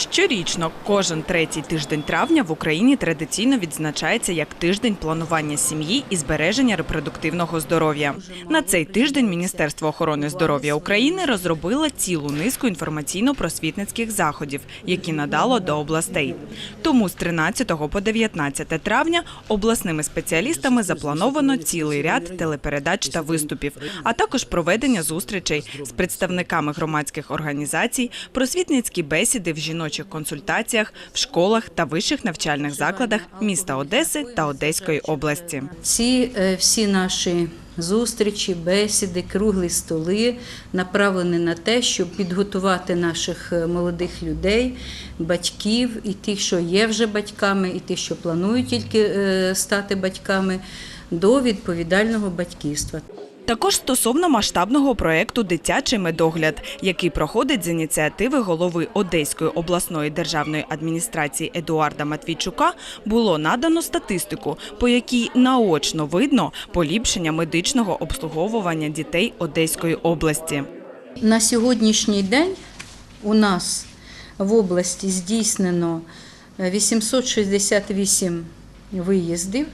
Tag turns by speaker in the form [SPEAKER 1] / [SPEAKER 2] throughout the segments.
[SPEAKER 1] Щорічно, кожен третій тиждень травня в Україні традиційно відзначається як тиждень планування сім'ї і збереження репродуктивного здоров'я. На цей тиждень Міністерство охорони здоров'я України розробило цілу низку інформаційно-просвітницьких заходів, які надало до областей. Тому з 13 по 19 травня обласними спеціалістами заплановано цілий ряд телепередач та виступів, а також проведення зустрічей з представниками громадських організацій, просвітницькі бесіди в жіночих консультаціях, в школах та вищих навчальних закладах міста Одеси та Одеської області.
[SPEAKER 2] Ці е, всі наші зустрічі, бесіди, круглі столи направлені на те, щоб підготувати наших е, молодих людей, батьків і тих, що є вже батьками, і тих, що планують тільки е, стати батьками, до відповідального батьківства.
[SPEAKER 1] Також стосовно масштабного проєкту Дитячий медогляд, який проходить з ініціативи голови Одеської обласної державної адміністрації Едуарда Матвійчука, було надано статистику, по якій наочно видно поліпшення медичного обслуговування дітей Одеської області.
[SPEAKER 2] На сьогоднішній день у нас в області здійснено е, 868 виїздів,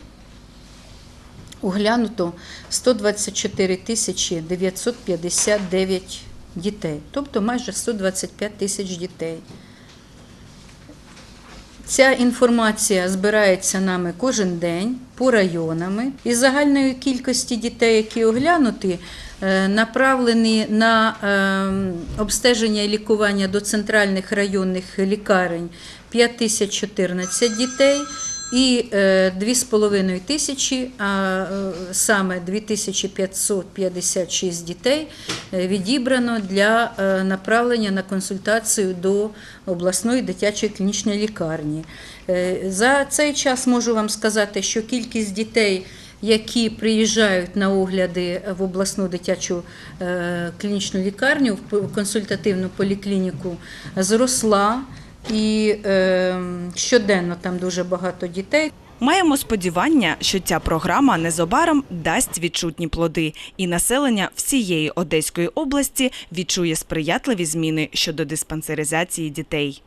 [SPEAKER 2] оглянуто 124 тисячі 959 дітей, тобто майже 125 тисяч дітей. Ця інформація збирається нами кожен день по районами. Із загальної кількості дітей, які оглянуті, е, направлені на е, обстеження і лікування до центральних районних лікарень 5014 дітей. І е, 2,5 тисячі, а е, саме 2556 дітей е, відібрано для е, направлення на консультацію до обласної дитячої клінічної лікарні. Е, За цей час можу вам сказати, що кількість дітей, які приїжджають на огляди в обласну дитячу е, клінічну лікарню, в консультативну поліклініку, зросла. І е, щоденно там дуже багато дітей.
[SPEAKER 1] Маємо сподівання, що ця програма незабаром дасть відчутні плоди, і населення всієї Одеської області відчує сприятливі зміни щодо диспансеризації дітей.